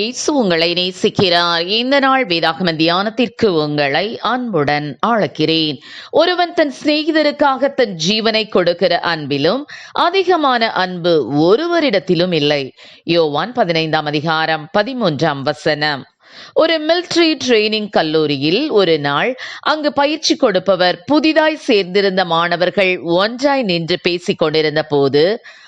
இயேசு உங்களை நேசிக்கிறார். இந்த நாள் வேதாகம தியானத்திற்கு உங்களை அன்புடன் அழைக்கிறேன் ஒருவன் தன் சிநேகிதருக்காக தன் ஜீவனை கொடுக்கிற அன்பிலும் அதிகமான அன்பு ஒருவரிடத்திலும் இல்லை. யோவான் பதினைந்தாம் அதிகாரம் பதிமூன்றாம் வசனம். ஒரு மிலிட்ரி ட்ரெய்னிங் கல்லூரியில் ஒரு நாள் அங்கு பயிற்சி கொடுப்பவர் புதிதாய் சேர்ந்திருந்த மாணவர்கள் ஒன்றாய் நின்று பேசிக் கொண்டிருந்த போது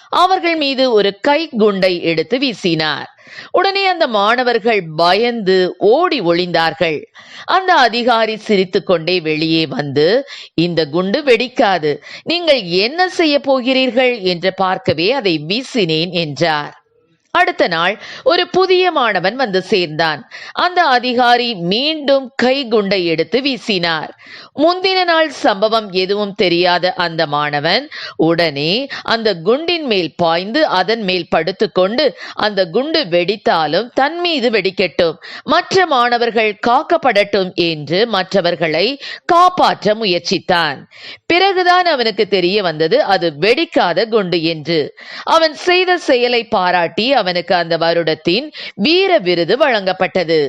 அவர்கள் மீது ஒரு கை குண்டை எடுத்து வீசினார். உடனே அந்த மாணவர்கள் பயந்து ஓடி ஒளிந்தார்கள். அந்த அதிகாரி சிரித்து கொண்டே வெளியே வந்து இந்த குண்டு வெடிக்காது. நீங்கள் என்ன செய்ய போகிறீர்கள்? என்று பார்க்கவே அதை வீசினேன் என்றார். அடுத்த நாள் ஒரு புதிய மாணவன் வந்து சேர்ந்தான். அந்த அதிகாரி மீண்டும் கை குண்டை எடுத்து வீசினார். முந்தின நாள் சம்பவம் எதுவும் தெரியாத அந்த மாணவன் உடனே அந்த குண்டின் மேல் பாய்ந்து அதன் மேல் படுத்துக்கொண்டு அந்த குண்டு வெடித்தாலும் தன் மீது வெடிக்கட்டும். மற்ற மாணவர்கள் காக்கப்படட்டும் என்று மற்றவர்களை காப்பாற்ற முயற்சித்தான். பிறகுதான் அவனுக்கு தெரிய வந்தது அது வெடிக்காத குண்டு என்று. அவன் செய்த செயலை பாராட்டி அவன் அவனுக்கு அந்த வருடத்தின் வீர விருது வழங்கப்பட்டது.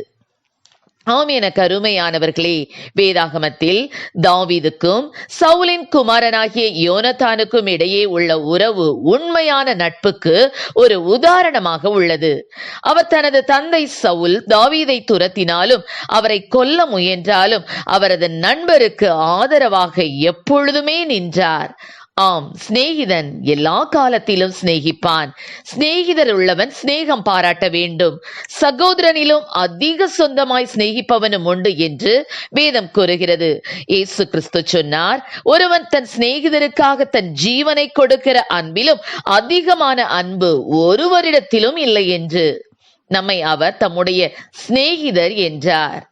ஆம் என கருமையானவர்களே வேதாகமத்தில் தாவீதுக்கும் சவுலின் குமாரனாகிய யோனத்தானுக்கும் இடையே உள்ள உறவு உண்மையான நட்புக்கு ஒரு உதாரணமாக உள்ளது. அவர் தனது தந்தை சவுல் தாவீதை துரத்தினாலும் அவரை கொல்ல முயன்றாலும் அவரது நண்பருக்கு ஆதரவாக எப்பொழுதுமே நின்றார். ஆம் சிநேகிதன் எல்லா காலத்திலும் சிநேகிப்பான். சிநேகிதர் உள்ளவன் சிநேகம் பாராட்ட வேண்டும். சகோதரனிலும் அதிக சொந்தமாய் சிநேகிப்பவனும் உண்டு என்று வேதம் கூறுகிறது. இயேசு கிறிஸ்து சொன்னார் ஒருவன் தன் சிநேகிதருக்காக தன் ஜீவனை கொடுக்கிற அன்பிலும் அதிகமான அன்பு ஒருவரிடத்திலும் இல்லை என்று. நம்மை அவர் தம்முடைய சிநேகிதர் என்றார்.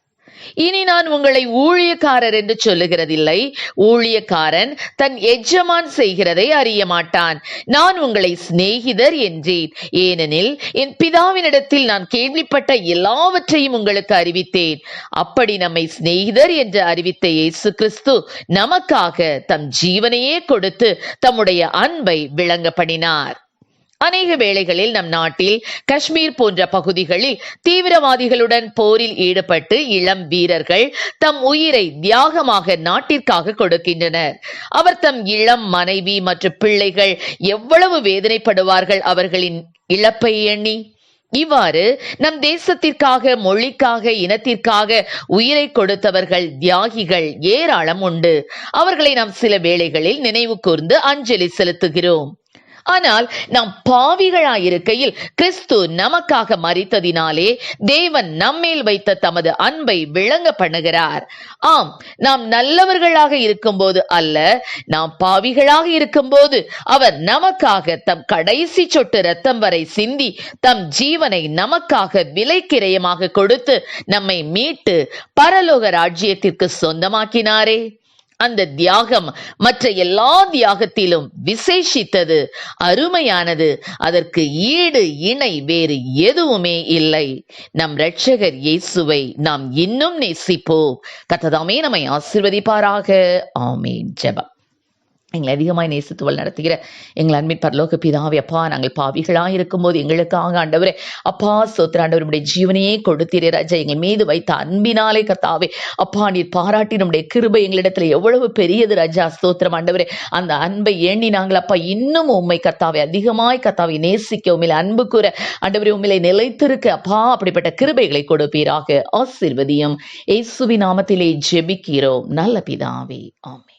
இனி நான் உங்களை ஊழியக்காரர் என்று சொல்லுகிறதில்லை. ஊழியக்காரன் தன் எஜமான் செய்கிறதை அறிய மாட்டான். நான் உங்களை சிநேகிதர் என்றேன். ஏனெனில் என் பிதாவினிடத்தில் நான் கேள்விப்பட்ட எல்லாவற்றையும் உங்களுக்கு அறிவித்தேன். அப்படி நம்மை சிநேகிதர் என்று அறிவித்த இயேசு கிறிஸ்து நமக்காக தம் ஜீவனையே கொடுத்து தம்முடைய அன்பை விளங்க பண்ணினார் அநேக வேளைகளில் நம் நாட்டில் காஷ்மீர் போன்ற பகுதிகளில் தீவிரவாதிகளுடன் போரில் ஈடுபட்டு இளம் வீரர்கள் தம் உயிரை தியாகமாக நாட்டிற்காக கொடுக்கின்றனர். அவர் தம் இளம் மனைவி மற்றும் பிள்ளைகள் எவ்வளவு வேதனைப்படுவார்கள் அவர்களின் இழப்பை எண்ணி? இவ்வாறு நம் தேசத்திற்காக மொழிக்காக இனத்திற்காக உயிரை கொடுத்தவர்கள் தியாகிகள் ஏராளம் உண்டு. அவர்களை நாம் சில வேளைகளில் நினைவு கூர்ந்து அஞ்சலி செலுத்துகிறோம். ஆனால் நாம் பாவிகளாயிருக்கையில் கிறிஸ்து நமக்காக மறித்ததினாலே தேவன் நம்மேல் வைத்த தமது அன்பை விளங்க பண்ணுகிறார். ஆம் நாம் நல்லவர்களாக இருக்கும்போது அல்ல நாம் பாவிகளாக இருக்கும்போது அவர் நமக்காக தம் கடைசி சொட்டு ரத்தம் வரை சிந்தி தம் ஜீவனை நமக்காக விலைக்கிரயமாக கொடுத்து நம்மை மீட்டு பரலோக ராஜ்யத்திற்கு சொந்தமாக்கினாரே. அந்த தியாகம் மற்ற எல்லா தியாகத்திலும் விசேஷித்தது அருமையானது. அதற்கு ஈடு இணை வேறு எதுவுமே இல்லை. நம் இரட்சகர் இயேசுவை நாம் இன்னும் நேசிப்போம். கத்ததாமே நம்மை ஆசிர்வதிப்பாராக. ஆமீன். ஜெபம். எங்களை அதிகமாய் நேசித்துவல் நடத்துகிற எங்கள் அன்பின் பரலோக பிதாவே அப்பா நாங்கள் பாவிகளாக இருக்கும்போது எங்களுக்காக ஆண்டவரே அப்பா சோத்திர ஆண்டவர் நம்முடைய ஜீவனையே கொடுத்தீரே ராஜா. எங்கள் மீது வைத்த அன்பினாலே கத்தாவே அப்பா நீர் பாராட்டி நம்முடைய கிருபை எங்களிடத்துல எவ்வளவு பெரியது ராஜா. ஸ்தோத்திரம் ஆண்டவரே அந்த அன்பை எண்ணி நாங்கள் அப்பா இன்னும் உண்மை கத்தாவை அதிகமாய் கத்தாவை நேசிக்க உண்மையில அன்பு கூற ஆண்டவரே உண்மையில நிலைத்திருக்க அப்பா அப்படிப்பட்ட கிருபைகளை கொடுப்பீராக. ஆசிர்வதியும். இயேசுவி நாமத்திலே ஜெபிக்கிறோம். நல்ல பிதாவே ஆமே